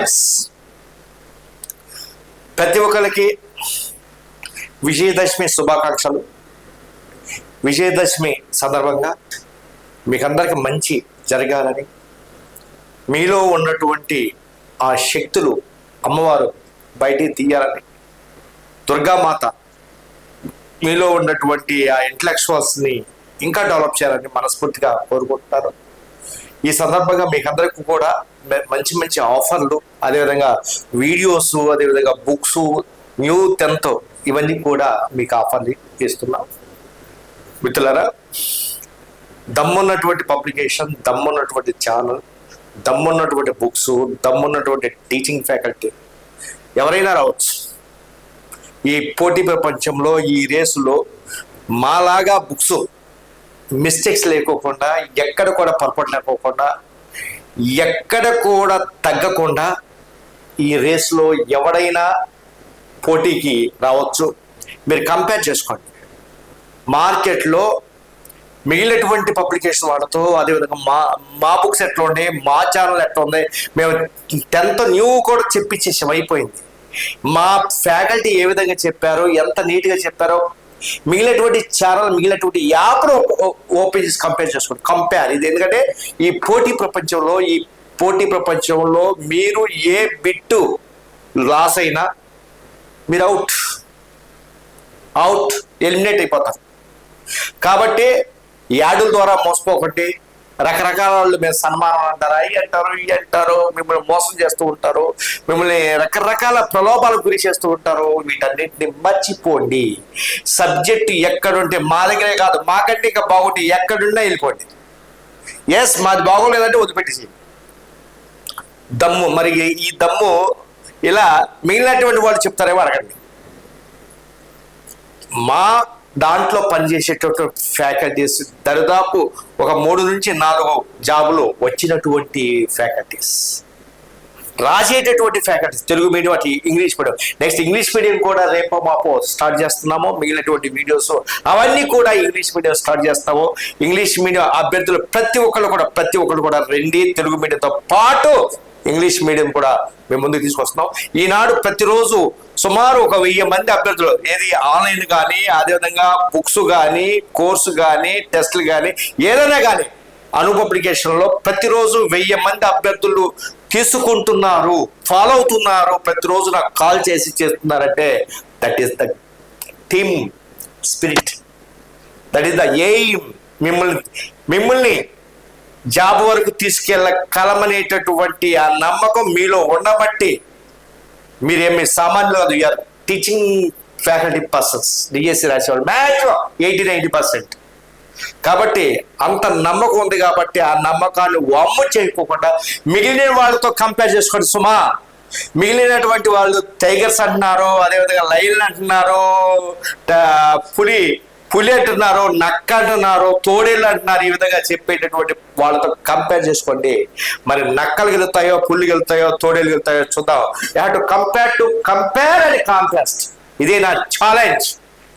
Thanks ప్రతి ఒక్కరికి విజయదశమి శుభాకాంక్షలు. విజయదశమి సందర్భంగా మీకందరికి మంచి జరగాలని మీలో ఉన్నటువంటి ఆ శక్తులు అమ్మవారు బయటికి తీయాలని దుర్గామాత మీలో ఉన్నటువంటి ఆ ఇంటలెక్చువల్స్ని ఇంకా డెవలప్ చేయాలని మనస్ఫూర్తిగా కోరుకుంటున్నారు ఈ సందర్భంగా మీకు అందరికీ కూడా మంచి మంచి ఆఫర్లు అదేవిధంగా వీడియోస్ అదేవిధంగా బుక్స్ న్యూ టెన్త్ ఇవన్నీ కూడా మీకు ఆఫర్లు ఇస్తున్నాం. మిత్రులరా దమ్మున్నటువంటి పబ్లికేషన్ దమ్మున్నటువంటి ఛానల్ దమ్మున్నటువంటి బుక్స్ దమ్మున్నటువంటి టీచింగ్ ఫ్యాకల్టీ ఎవరైనా రావచ్చు. ఈ పోటీ ప్రపంచంలో ఈ రేసులో మాలాగా బుక్స్ మిస్టేక్స్ లేకోకుండా ఎక్కడ కూడా పొరపాటు లేకోకుండా ఎక్కడ కూడా తగ్గకుండా ఈ రేస్లో ఎవడైనా పోటీకి రావచ్చు. మీరు కంపేర్ చేసుకోండి. మార్కెట్లో మిగిలినటువంటి పబ్లికేషన్ వాళ్ళతో అదేవిధంగా మా మా బుక్స్ ఎట్లా ఉండే మా ఛానల్ ఎట్లా ఉంది మేము టెన్త్ న్యూ కూడా చెప్పించేసాం అయిపోయింది. మా ఫ్యాకల్టీ ఏ విధంగా చెప్పారో ఎంత నీట్గా చెప్పారో మిగిలినటువంటి ఛానల్ మిగిలినటువంటి యాప్ను ఓపెన్ చేసి కంపేర్ చేసుకోండి. కంపేర్ ఇది ఎందుకంటే ఈ పోటీ ప్రపంచంలో ఈ పోటీ ప్రపంచంలో మీరు ఏ బిట్టు లాస్ అయినా మీరు అవుట్ అవుట్ ఎలిమినేట్ అయిపోతారు. కాబట్టి యాడుల ద్వారా మోసపోకండి. రకరకాల వాళ్ళు మేము సన్మానం అంటారు. అవి అంటారు ఇవి అంటారు మిమ్మల్ని మోసం చేస్తూ ఉంటారు మిమ్మల్ని రకరకాల ప్రలోభాలకు గురి చేస్తూ ఉంటారు. వీటన్నిటిని మర్చిపోండి. సబ్జెక్ట్ ఎక్కడుంటే మా దగ్గరే కాదు మాకంటే ఇంకా బాగుంటే ఎక్కడున్నా వెళ్ళిపోండి. ఎస్ మాది బాగోలేదంటే వదిలిపెట్టేసి దమ్ము మరి ఈ దమ్ము ఇలా మిగిలినటువంటి వాళ్ళు చెప్తారేమో అడగండి. మా దాంట్లో పనిచేసేటటువంటి ఫ్యాకల్టీస్ దరిదాపు ఒక మూడు నుంచి నాలుగు జాబులు వచ్చినటువంటి ఫ్యాకల్టీస్ రాసేటటువంటి ఫ్యాకల్టీస్ తెలుగు మీడియం అటు English medium next English medium కూడా రేపో మాపో స్టార్ట్ చేస్తున్నాము. మిగిలినటువంటి వీడియోస్ అవన్నీ కూడా ఇంగ్లీష్ మీడియం స్టార్ట్ చేస్తాము. ఇంగ్లీష్ మీడియం అభ్యర్థులు ప్రతి ఒక్కరు కూడా ప్రతి ఒక్కరు కూడా రండి. తెలుగు మీడియంతో పాటు ఇంగ్లీష్ మీడియం కూడా మేము ముందుకు తీసుకొస్తున్నాం. ఈనాడు ప్రతిరోజు సుమారు ఒక వెయ్యి మంది అభ్యర్థులు ఏది ఆన్లైన్ కానీ అదేవిధంగా బుక్స్ కానీ కోర్సు కానీ టెస్టులు కానీ ఏదైనా కానీ అను పబ్లికేషన్లో ప్రతిరోజు వెయ్యి మంది అభ్యర్థులు తీసుకుంటున్నారు ఫాలో అవుతున్నారు ప్రతిరోజు నాకు కాల్ చేసి చేస్తున్నారంటే that is the team spirit that is the aim మిమ్మల్ని మిమ్మల్ని జాబ్ వరకు తీసుకెళ్ళ కలమనేటటువంటి ఆ నమ్మకం మీలో ఉండబట్టి మీరేమి సామాన్యులు కాదు you are teaching faculty persons DSC రాసేవాళ్ళు మ్యాక్సిమం ఎయిటీ నైంటీ పర్సెంట్ కాబట్టి అంత నమ్మకం ఉంది కాబట్టి ఆ నమ్మకాన్ని వమ్ము చేయకోకుండా మిగిలిన వాళ్ళతో కంపేర్ చేసుకోండి. సుమా మిగిలినటువంటి వాళ్ళు టైగర్స్ అంటున్నారు అదేవిధంగా లైన్ అంటున్నారు పులి పులి అంటున్నారు నక్క అంటున్నారో తోడేళ్ళు అంటున్నారు ఈ విధంగా చెప్పేటటువంటి వాళ్ళతో కంపేర్ చేసుకోండి. మరి నక్కలు గెలుతాయో పుల్లు గెలుతాయో తోడేళ్ళు గెలుతాయో చూద్దాం. You to compare to compare and contrast ఇదే నా ఛాలెంజ్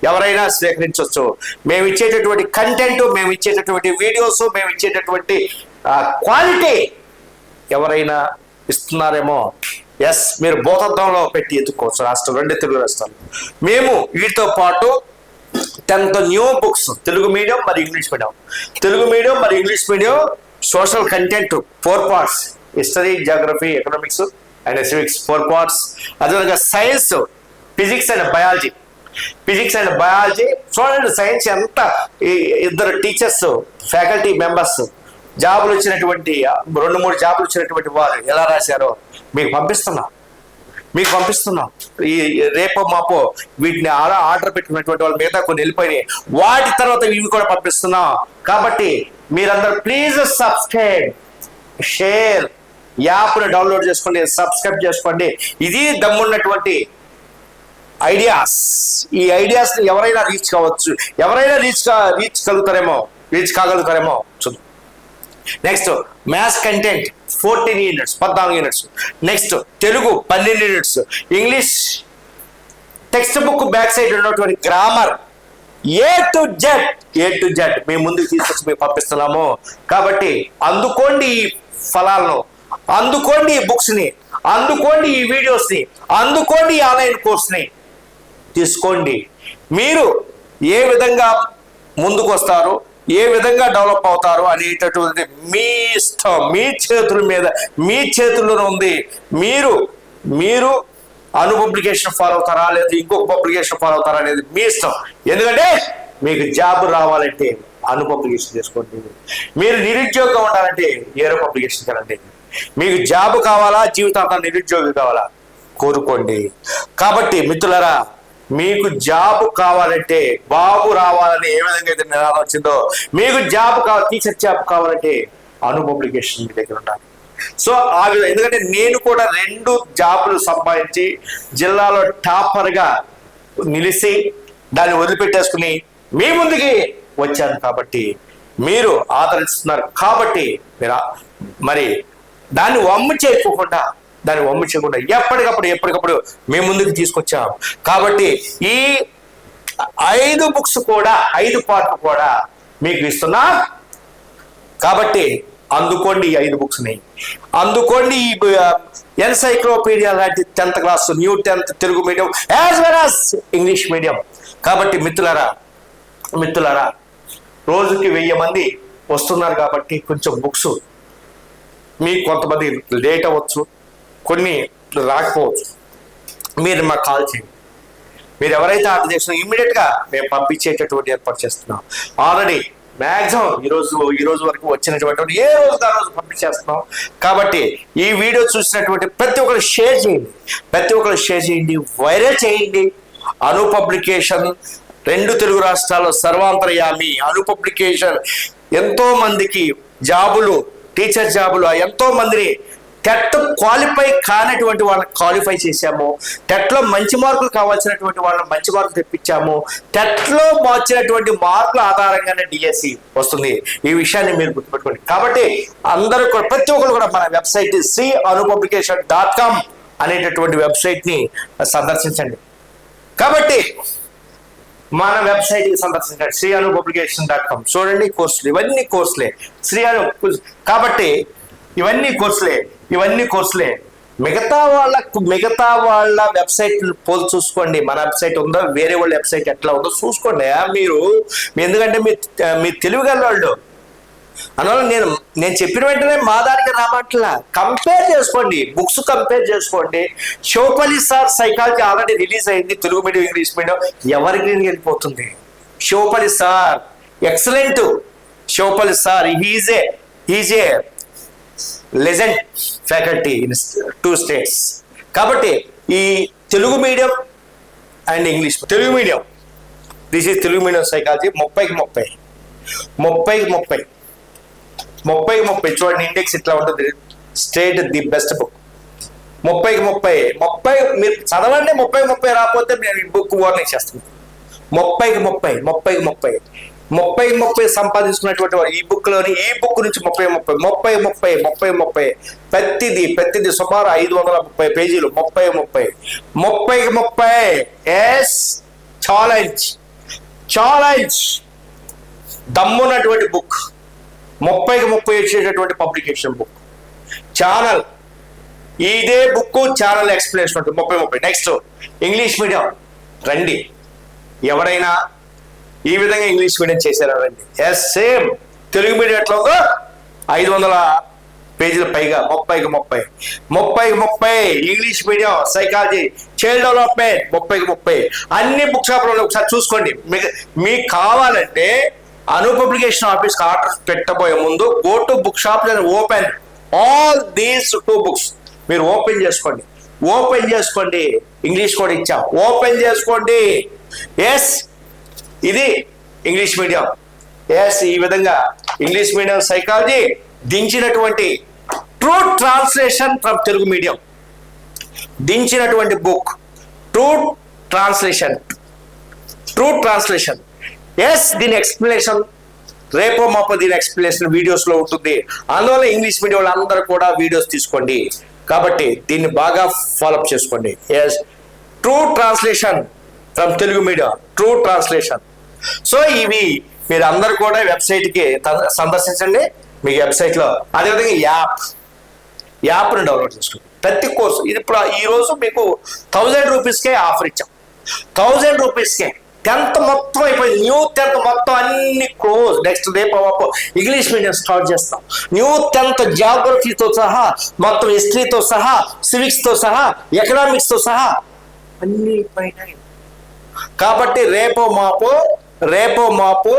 ఎవరైనా స్వీకరించవచ్చు మేము ఇచ్చేటటువంటి కంటెంట్ మేము ఇచ్చేటటువంటి వీడియోస్ మేము ఇచ్చేటటువంటి క్వాలిటీ ఎవరైనా ఇస్తున్నారేమో. ఎస్ మీరు బోధత్వంలో పెట్టి ఎత్తుకోవచ్చు. రాష్ట్రం రెండు తెలుగు రాష్ట్రాలు. మేము వీటితో పాటు tenth new books Telugu medium మరి ఇంగ్లీష్ మీడియం తెలుగు మీడియం మరి English medium social content four parts history geography economics and civics four parts అదేవిధంగా science physics and biology physics and biology చూడండి సైన్స్ ఎంత ఇద్దరు టీచర్స్ ఫ్యాకల్టీ మెంబర్స్ జాబులు వచ్చినటువంటి రెండు మూడు జాబులు వచ్చినటువంటి వారు ఎలా రాశారో మీకు పంపిస్తున్నాం. మీకు పంపిస్తున్నాం ఈ రేపో మాపో వీటిని ఆరా ఆర్డర్ పెట్టుకున్నటువంటి వాళ్ళు మిగతా కొన్ని వెళ్ళిపోయినాయి. వాటి తర్వాత ఇవి కూడా పంపిస్తున్నాం. కాబట్టి మీరందరూ ప్లీజ్ సబ్స్క్రైబ్ షేర్ యాప్ను డౌన్లోడ్ చేసుకోండి సబ్స్క్రైబ్ చేసుకోండి. ఇది దమ్మున్నటువంటి ఐడియాస్. ఈ ఐడియాస్ ఎవరైనా రీచ్ కావచ్చు. ఎవరైనా రీచ్ రీచ్ కలుగుతారేమో? రీచ్ కాగలుగుతారేమో? చూద్దాం. Next maths content. Fourteen units పద్నాలుగు యూనిట్స్ నెక్స్ట్ తెలుగు పన్నెండు units English text book back side ఉన్నటువంటి grammar A to Z A to Z మేము ముందుకు తీసుకొచ్చి మేము పంపిస్తున్నాము. కాబట్టి అందుకోండి ఈ ఫలాలను అందుకోండి ఈ బుక్స్ని అందుకోండి ఈ వీడియోస్ని అందుకోండి ఈ ఆన్లైన్ కోర్స్ని తీసుకోండి. మీరు ఏ విధంగా ముందుకు వస్తారు? ఏ విధంగా డెవలప్ అవుతారు అనేటటువంటి మీ ఇష్టం మీ చేతుల మీద మీ చేతుల్లోనే ఉంది. మీరు మీరు అను పబ్లికేషన్ ఫాలో అవుతారా? లేదా ఇంకొక పబ్లికేషన్ ఫాలో అవుతారా అనేది మీ ఇష్టం. ఎందుకంటే మీకు జాబ్ రావాలంటే అను పబ్లికేషన్ చేసుకోండి. మీరు నిరుద్యోగం ఉండాలంటే ఏరో పబ్లికేషన్ కదండి మీకు జాబ్ కావాలా? జీవితాంతం నిరుద్యోగి కావాలా? కోరుకోండి. కాబట్టి మిత్రులరా మీకు జాబ్ కావాలంటే బాబు రావాలని ఏ విధంగా అయితే నినాదం వచ్చిందో మీకు జాబ్ కావాలి టీచర్ జాబ్ కావాలంటే అను పబ్లికేషన్ మీ దగ్గర ఉండాలి. సో ఆ విధంగా ఎందుకంటే నేను కూడా రెండు జాబులు సంపాదించి జిల్లాలో టాపర్గా నిలిచి దాన్ని వదిలిపెట్టేసుకుని మీ ముందుకి వచ్చాను కాబట్టి మీరు ఆదరిస్తున్నారు కాబట్టి మీరు మరి దాన్ని వమ్ము చేయకోకుండా దాన్ని వమ్ము ఎప్పటికప్పుడు ఎప్పటికప్పుడు మీ ముందుకు తీసుకొచ్చాం. కాబట్టి ఈ ఐదు బుక్స్ కూడా ఐదు పాటలు కూడా మీకు ఇస్తున్నా. కాబట్టి అందుకోండి ఈ ఐదు బుక్స్ని అందుకోండి ఈ ఎన్సైక్లోపీడియా లాంటి tenth class new tenth Telugu medium as well as English medium కాబట్టి మిత్రులరా మిత్రులరా రోజుకి వెయ్యి మంది వస్తున్నారు కాబట్టి కొంచెం బుక్స్ మీకు కొంతమంది లేట్ అవ్వచ్చు. కొన్ని రాకపోవచ్చు. మీరు మాకు కాల్ చేయండి. మీరు ఎవరైతే ఆర్డర్ చేసినా ఇమ్మీడియట్గా మేము పంపించేటటువంటి ఏర్పాటు చేస్తున్నాం. ఆల్రెడీ మ్యాక్సిమం ఈ రోజు ఈ రోజు వరకు వచ్చినటువంటి ఏ రోజు ఆ రోజు పంపించేస్తున్నాం. కాబట్టి ఈ వీడియో చూసినటువంటి ప్రతి ఒక్కరు షేర్ చేయండి. ప్రతి ఒక్కరు షేర్ చేయండి. వైరల్ చేయండి. అను పబ్లికేషన్ రెండు తెలుగు రాష్ట్రాల్లో సర్వాంతర్యామి. అను పబ్లికేషన్ ఎంతో మందికి జాబులు టీచర్ జాబులు ఎంతో మందిని టెట్ క్వాలిఫై కానటువంటి వాళ్ళని క్వాలిఫై చేశాము. టెట్లో మంచి మార్కులు కావాల్సినటువంటి వాళ్ళని మంచి మార్కులు తెప్పించాము. టెట్లో వచ్చినటువంటి మార్కుల ఆధారంగానే డిఎస్సి వస్తుంది. ఈ విషయాన్ని మీరు గుర్తుపెట్టుకోండి. కాబట్టి అందరూ కూడా ప్రతి ఒక్కరు కూడా మన వెబ్సైట్ సి అనుపబ్లికేషన్ డాట్ కామ్ అనేటటువంటి వెబ్సైట్ని సందర్శించండి. కాబట్టి మన వెబ్సైట్ సందర్శించండి. Shri Anu publication dot com. చూడండి కోర్సులు. ఇవన్నీ కోర్సులే. శ్రీ అను కాబట్టి ఇవన్నీ కోర్సులే ఇవన్నీ కోర్సులే. మిగతా వాళ్ళకు మిగతా వాళ్ళ వెబ్సైట్ పోల్ చూసుకోండి. మన వెబ్సైట్ ఉందో? వేరే వాళ్ళ వెబ్సైట్ ఎట్లా ఉందో చూసుకోండి. మీరు ఎందుకంటే మీ మీ తెలివిగల వాళ్ళు అందువల్ల నేను నేను చెప్పిన వెంటనే మా దానికి రామట్లా కంపేర్ చేసుకోండి. బుక్స్ కంపేర్ చేసుకోండి. Shopalli sir psychology already release అయింది. Telugu medium English medium. ఎవరికి వెళ్ళిపోతుంది? Shopalli sir excellent Shopalli sir he is he is legend faculty in two states. కాబట్టి ఈ Telugu medium and English Telugu medium. This is Telugu medium psychology ముప్పైకి ముప్పై. ముప్పైకి ముప్పై. ముప్పై ముప్పై. చూడండి ఇండెక్స్ ఇట్లా ఉంటుంది. స్టేట్ ది బెస్ట్ బుక్ ముప్పైకి ముప్పై. ముప్పై మీరు చదవండి ముప్పై ముప్పై రాకపోతే నేను ఈ బుక్ వార్నింగ్ చేస్తాను ముప్పైకి ముప్పై ముప్పైకి ముప్పై. ముప్పై ముప్పై సంపాదించుకున్నటువంటి వారు ఈ బుక్లోని ఈ బుక్ నుంచి ముప్పై ముప్పై ముప్పై ముప్పై ముప్పై ముప్పై. ప్రతిది ప్రతిది సుమారు ఐదు వందల ముప్పై పేజీలు. ముప్పై ముప్పై. ముప్పైకి ముప్పై. ఎస్ ఛాలెంజ్ ఛాలెంజ్ దమ్మున్నటువంటి బుక్ ముప్పైకి ముప్పై వచ్చేటటువంటి పబ్లికేషన్ బుక్ ఛానల్ ఇదే బుక్ ఛానల్ ఎక్స్ప్లెనేషన్ ఉంటుంది. ముప్పై ముప్పై. నెక్స్ట్ ఇంగ్లీష్ మీడియం రండి. ఎవరైనా ఈ విధంగా ఇంగ్లీష్ మీడియం చేశారండి ఎస్ సేమ్ తెలుగు మీడియం ఎట్లా ఉందో? ఐదు వందల పేజీల పైగా ముప్పైకి ముప్పై. ముప్పైకి ముప్పై English medium psychology child development ముప్పైకి ముప్పై. అన్ని బుక్ షాప్లో ఒకసారి చూసుకోండి. మీకు మీకు కావాలంటే అను పబ్లికేషన్ ఆఫీస్ ఆర్డర్ పెట్టబోయే ముందు go to book shop open all these two books మీరు ఓపెన్ చేసుకోండి. ఓపెన్ చేసుకోండి. ఇంగ్లీష్ కూడా ఇచ్చాం. ఓపెన్ చేసుకోండి. ఎస్ ఇది ఇంగ్లీష్ మీడియం. ఎస్ ఈ విధంగా English medium psychology దించినటువంటి true translation from Telugu medium దించినటువంటి book true translation true translation yes దీని ఎక్స్ప్లెనేషన్ రేపో మాపో దీని ఎక్స్ప్లెనేషన్ వీడియోస్లో ఉంటుంది. అందువల్ల ఇంగ్లీష్ మీడియం వాళ్ళందరూ కూడా వీడియోస్ తీసుకోండి. కాబట్టి దీన్ని బాగా ఫాలోఅప్ చేసుకోండి. Yes true translation from Telugu medium true translation so ఇవి మీరు అందరు కూడా వెబ్సైట్కి కి సందర్శించండి. మీ వెబ్సైట్లో అదేవిధంగా యాప్ యాప్ని డౌన్లోడ్ చేసుకోండి. ప్రతి కోర్సు ఇది ఇప్పుడు ఈ రోజు మీకు థౌజండ్ రూపీస్కే ఆఫర్ ఇచ్చాం. థౌజండ్ రూపీస్కే. టెన్త్ మొత్తం అయిపోయింది. న్యూ టెన్త్ మొత్తం అన్ని క్లోజ్. నెక్స్ట్ రేపు మాపు ఇంగ్లీష్ మీడియం స్టార్ట్ చేస్తాం. న్యూ టెన్త్ జాగ్రఫీతో సహా మొత్తం హిస్టరీతో సహా సివిక్స్తో సహా ఎకనామిక్స్తో సహా అన్ని కాబట్టి రేపో మాపో రేపో మాపు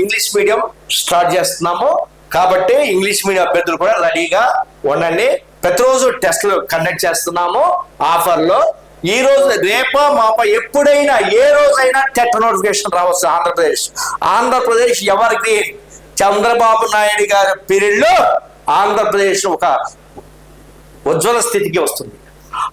ఇంగ్లీష్ మీడియం స్టార్ట్ చేస్తున్నాము. కాబట్టి ఇంగ్లీష్ మీడియం అభ్యర్థులు కూడా రెడీగా ఉండండి. ప్రతిరోజు టెస్ట్లు కండక్ట్ చేస్తున్నాము ఆఫర్లో. ఈ రోజు రేపో మాప ఎప్పుడైనా ఏ రోజైనా టెట్ నోటిఫికేషన్ రావచ్చు ఆంధ్రప్రదేశ్. ఆంధ్రప్రదేశ్ ఎవరికి? చంద్రబాబు నాయుడు గారి పీరియడ్లో ఆంధ్రప్రదేశ్ ఒక ఉజ్వల స్థితికి వస్తుంది.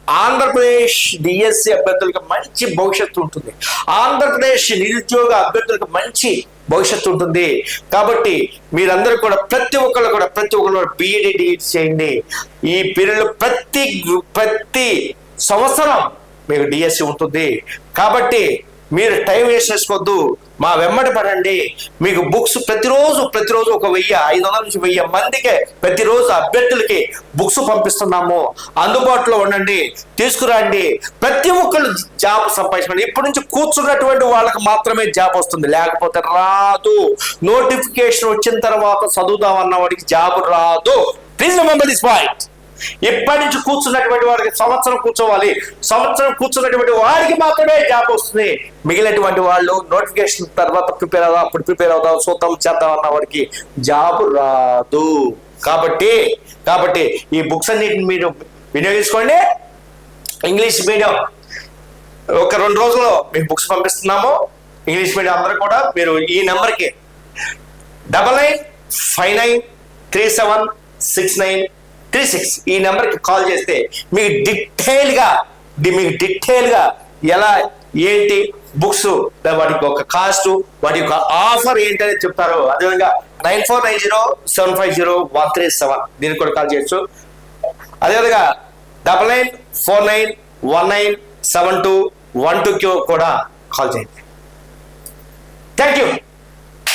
ఆంధ్రప్రదేశ్ డిఎస్సి అభ్యర్థులకు మంచి భవిష్యత్తు ఉంటుంది. ఆంధ్రప్రదేశ్ నిరుద్యోగ అభ్యర్థులకు మంచి భవిష్యత్తు ఉంటుంది. కాబట్టి మీరందరూ కూడా ప్రతి ఒక్కళ్ళు కూడా ప్రతి ఒక్కరు బీఈడి డిఈడి చేయండి. ఈ పీరియడ్లో ప్రతి ప్రతి సంవత్సరం మీకు డిఎస్సి ఉంటుంది. కాబట్టి మీరు టైం వేస్ట్ చేసుకోవద్దు. మా వెమ్మడి పడండి. మీకు బుక్స్ ప్రతిరోజు ప్రతిరోజు ఒక వెయ్యి ఐదు వందల నుంచి వెయ్యి మందికే ప్రతిరోజు అభ్యర్థులకి బుక్స్ పంపిస్తున్నాము. అందుబాటులో ఉండండి. తీసుకురండి. ప్రతి ఒక్కళ్ళు జాబ్ సంపాదించండి ఇప్పటి నుంచి కూర్చున్నటువంటి వాళ్ళకి మాత్రమే జాబ్ వస్తుంది. లేకపోతే రాదు. నోటిఫికేషన్ వచ్చిన తర్వాత చదువుదామన్న వాడికి జాబ్ రాదు. ప్లీజ్ రిమెంబర్ దిస్ పాయింట్ ఇప్పటి నుంచి కూర్చున్నటువంటి వాడికి సంవత్సరం కూర్చోవాలి? సంవత్సరం కూర్చున్నటువంటి వాడికి మాత్రమే జాబ్ వస్తుంది. మిగిలినటువంటి వాళ్ళు నోటిఫికేషన్ తర్వాత ప్రిపేర్ అవుదాం అప్పుడు ప్రిపేర్ అవుదాం చూద్దాం చేద్దాం అన్న వాడికి జాబ్ రాదు. కాబట్టి కాబట్టి ఈ బుక్స్ అన్నిటిని మీరు వినియోగించుకోండి. English medium. ఒక రెండు రోజుల్లో మీకు బుక్స్ పంపిస్తున్నాము. ఇంగ్లీష్ మీడియం అందరూ కూడా మీరు ఈ నెంబర్కి double nine five nine three seven six nine three six ఈ నెంబర్కి కాల్ చేస్తే మీకు డీటెయిల్గా మీకు డీటెయిల్గా ఎలా ఏంటి బుక్స్ వాటికి ఒక కాస్ట్ వాటి యొక్క ఆఫర్ ఏంటి అనేది చెప్తారు. అదేవిధంగా nine four nine zero seven five zero one three seven దీనికి కూడా కాల్ చేయొచ్చు. అదేవిధంగా double nine four nine one nine seven two one two కూడా కాల్ చేయండి. Thank you.